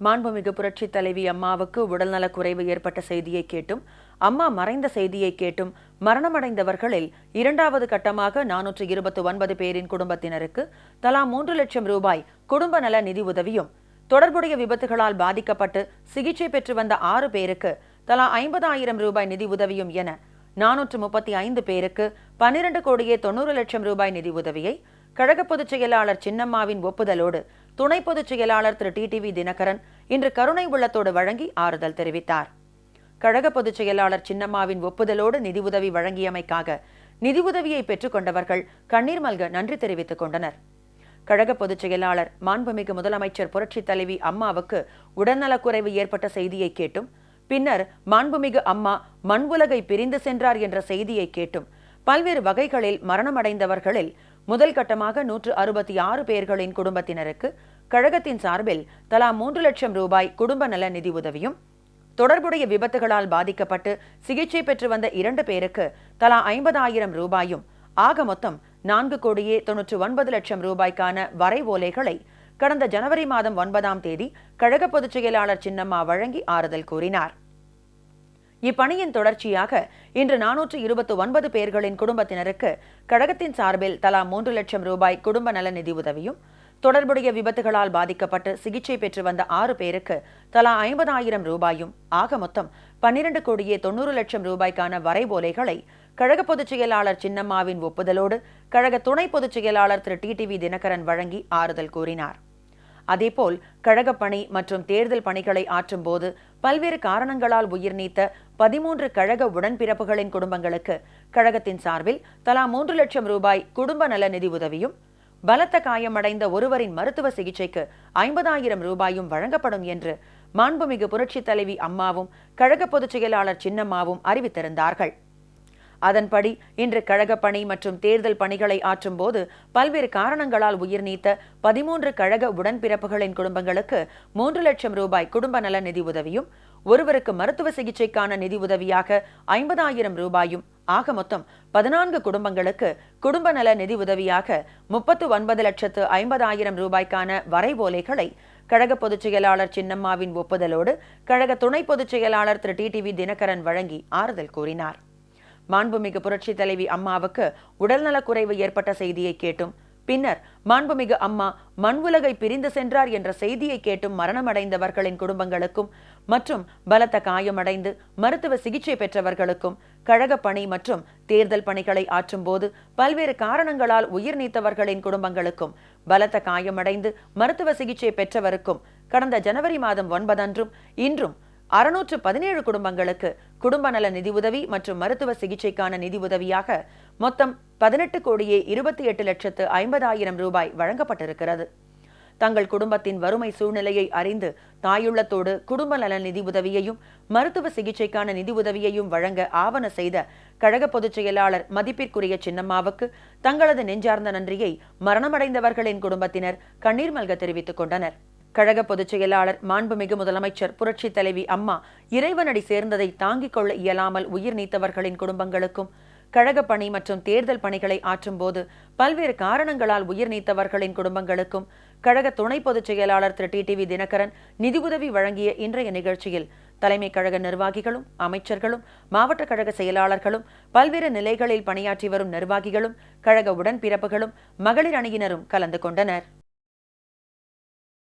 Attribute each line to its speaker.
Speaker 1: மாண்புமிகு புரட்சி தலைவி அம்மாவுக்கு உடல்நலக்குறைவு ஏற்பட்ட செய்தியை கேட்டும் அம்மா மறைந்த செய்தியை கேட்டும் மரணமடைந்தவர்களில் இரண்டாவது கட்டமாக நானூற்று இருபத்தி ஒன்பது பேரின் குடும்பத்தினருக்கு தலா மூன்று லட்சம் ரூபாய் குடும்ப நல நிதி உதவியும் தொடர்புடைய விபத்துகளால் பாதிக்கப்பட்டு சிகிச்சை பெற்று வந்த ஆறு பேருக்கு தலா ஐம்பதாயிரம் ரூபாய் நிதி உதவியும் என நானூற்று முப்பத்தி ஐந்து பேருக்கு பன்னிரண்டு கோடியே தொண்ணூறு லட்சம் ரூபாய் நிதி உதவியை கழக பொதுச் செயலாளர் சின்னம்மாவின் ஒப்புதலோடு துணை பொதுச் செயலாளர் திரு. டிடிவி தினகரன் இன்று கருணை உள்ளத்தோடு வழங்கி ஆறுதல் தெரிவித்தார். கழக பொதுச் செயலாளர் சின்னம்மாவின் ஒப்புதலோடு நிதி உதவி வழங்கியமைக்காக நிதி உதவியை பெற்றுக்கொண்டவர்கள் கண்ணீர் மல்க நன்றி தெரிவித்துக் கொண்டனர். கழக பொதுச் செயலாளர் மாண்புமிகு முதலமைச்சர் புரட்சித் தலைவி அம்மாவுக்கு உடல்நலக்குறைவு ஏற்பட்ட செய்தியை கேட்டும் பின்னர் மாண்புமிகு அம்மா மண் உலகை பிரிந்து சென்றார் என்ற செய்தியை கேட்டும் பல்வேறு வகைகளில் மரணமடைந்தவர்களில் முதல் கட்டமாக நூற்று அறுபத்தி ஆறு பேர்களின் குடும்பத்தினருக்கு கழகத்தின் சார்பில் தலா மூன்று லட்சம் ரூபாய் குடும்ப நல நிதி உதவியும் தொடர்புடைய விபத்துகளால் பாதிக்கப்பட்டு சிகிச்சை பெற்று வந்த இரண்டு பேருக்கு தலா ஐம்பதாயிரம் ரூபாயும் ஆக மொத்தம் நான்கு கோடியே தொன்னூற்று ஒன்பது லட்சம் ரூபாய்க்கான வரைவோலைகளை கடந்த ஜனவரி மாதம் ஒன்பதாம் தேதி கழக பொதுச் செயலாளர் சின்னம்மா வழங்கி ஆறுதல் கூறினார். இப்பணியின் தொடர்ச்சியாக இன்று நானூற்று இருபத்தி ஒன்பது பேர்களின் குடும்பத்தினருக்கு கழகத்தின் சார்பில் தலா மூன்று லட்சம் ரூபாய் குடும்ப நல நிதி உதவியும் தொடர்புடைய விபத்துகளால் பாதிக்கப்பட்டு சிகிச்சை பெற்று வந்த ஆறு பேருக்கு தலா ஐம்பதாயிரம் ரூபாயும் ஆக மொத்தம் பன்னிரண்டு கோடியே தொண்ணூறு லட்சம் ரூபாய்க்கான வரைபோலைகளை கழக பொதுச் செயலாளர் சின்னம்மாவின் ஒப்புதலோடு கழக துணை பொதுச் செயலாளர் திரு. டிடிவி தினகரன் வழங்கி ஆறுதல் கூறினார். அதேபோல் கழகப் பணி மற்றும் தேர்தல் பணிகளை ஆற்றும் போது பல்வேறு காரணங்களால் உயிர் நீத்த பதிமூன்று கழக உடன்பிறப்புகளின் குடும்பங்களுக்கு கழகத்தின் சார்பில் தலா மூன்று லட்சம் ரூபாய் குடும்ப நல நிதி உதவியும் பலத்த காயமடைந்த ஒருவரின் மருத்துவ சிகிச்சைக்கு ஐம்பதாயிரம் ரூபாயும் வழங்கப்படும் என்று மாண்புமிகு புரட்சித் தலைவி அம்மாவும் கழக பொதுச் செயலாளர் சின்னம்மாவும் அறிவித்திருந்தார்கள். அதன்படி இன்று கழக பணி மற்றும் தேர்தல் பணிகளை ஆற்றும் போது பல்வேறு காரணங்களால் உயிர் நீத்த பதிமூன்று கழக உடன்பிறப்புகளின் குடும்பங்களுக்கு மூன்று லட்சம் ரூபாய் குடும்ப நல நிதி உதவியும் ஒருவருக்கு மருத்துவ சிகிச்சைக்கான நிதி உதவியாக ஐம்பதாயிரம் ரூபாயும் ஆக மொத்தம் பதினான்கு குடும்பங்களுக்கு குடும்ப நல நிதி உதவியாக முப்பத்து ஒன்பது லட்சத்து ஐம்பதாயிரம் ரூபாய்க்கான வரைவோலைகளை கழக பொதுச் செயலாளர் சின்னம்மாவின் ஒப்புதலோடு கழக துணை பொதுச் செயலாளர் திரு டிடிவி தினகரன் வழங்கி ஆறுதல் கூறினார். மாண்புமிகு புரட்சி தலைவி அம்மாவுக்கு உடல்நலக்குறைவு ஏற்பட்ட செய்தியை கேட்டும் பின்னர் மாண்புமிகு அம்மா மண் உலகை பிரிந்து சென்றார் என்ற செய்தியை கேட்டும் மரணமடைந்தவர்களின் குடும்பங்களுக்கும் மற்றும் பலத்த காயமடைந்து மருத்துவ சிகிச்சை பெற்றவர்களுக்கும் கழக பணி மற்றும் தேர்தல் பணிகளை ஆற்றும் போது பல்வேறு காரணங்களால் உயிர் நீத்தவர்களின் குடும்பங்களுக்கும் பலத்த காயமடைந்து மருத்துவ சிகிச்சை பெற்றவருக்கும் கடந்த ஜனவரி மாதம் ஒன்பதன்றும் இன்றும் அறுநூற்று பதினேழு குடும்பங்களுக்கு குடும்ப நல நிதி உதவி மற்றும் மருத்துவ சிகிச்சைக்கான நிதி உதவியாக மொத்தம் பதினெட்டு கோடியே இருபத்தி எட்டு லட்சத்து ஐம்பதாயிரம் ரூபாய் வழங்கப்பட்டிருக்கிறது. தங்கள் குடும்பத்தின் வறுமை சூழ்நிலையை அறிந்து தாயுள்ளத்தோடு குடும்ப நல நிதி உதவியையும் மருத்துவ சிகிச்சைக்கான நிதி உதவியையும் வழங்க ஆவண செய்த கழக பொதுச் செயலாளர் மதிப்பிற்குரிய சின்னம்மாவுக்கு தங்களது நெஞ்சார்ந்த நன்றியை மரணமடைந்தவர்களின் குடும்பத்தினர் கண்ணீர் மல்க தெரிவித்துக் கொண்டனர். கழக பொதுச் செயலாளர் மாண்புமிகு முதலமைச்சர் புரட்சி தலைவி அம்மா இறைவனடி சேர்ந்ததை தாங்கிக் கொள்ள இயலாமல் உயிர் நீத்தவர்களின் குடும்பங்களுக்கும் கழக பணி மற்றும் தேர்தல் பணிகளை ஆற்றும் போது பல்வேறு காரணங்களால் உயிர் நீத்தவர்களின் குடும்பங்களுக்கும் கழக துணை பொதுச் செயலாளர் திரு. டிடிவி தினகரன் நிதியுதவி வழங்கிய இன்றைய நிகழ்ச்சியில் தலைமை கழக நிர்வாகிகளும் அமைச்சர்களும் மாவட்ட கழக செயலாளர்களும் பல்வேறு நிலைகளில் பணியாற்றி வரும் நிர்வாகிகளும் கழக உடன்பிறப்புகளும் மகளிர் அணியினரும் கலந்து கொண்டனர்.